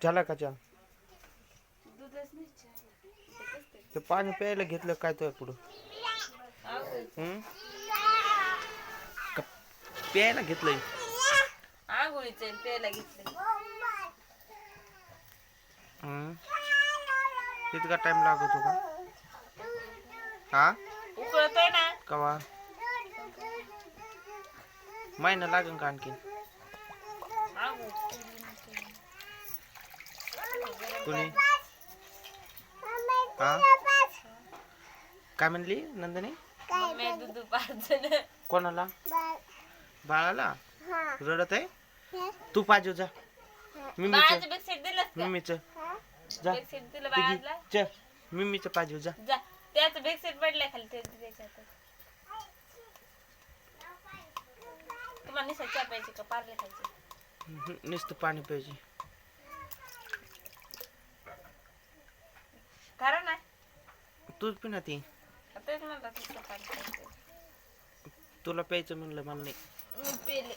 झाला का चहा. ते पाणी प्यायला घेतलं काय तुझ्या पुढं? हम्म? का प्यायला घेतलंय? आंघोळीचं आहे, प्यायला घेतलं हम्म. इतका टाइम लागतो का? हा? उकळतोय ना? कवा? महिना लागेल का आणखी कुणी? हा? काय म्हणली नंदनी? मम्मी दूध पाच जण कोणाला बाळाला? रडत आहे? तू पाजू जा. मिमीच. बाळाचं बेडशीट दिलंस का? मिमीच. जा. बेडशीट दिलं ते घे. बाळाला? च. मिमीच पाजू जा. जा. त्याचं बेडशीट पडलंय खाली ते त्याच्यात. तुम्हाला निसा चहा प्यायची का? पार्ले खायची? नुसतं पाणी प्यायची. खरं ना तूच पिना ती तेच म्हणतात नुसतं पाणी प्यायचं तुला प्यायचं म्हणलं मला नाही. मी पेले.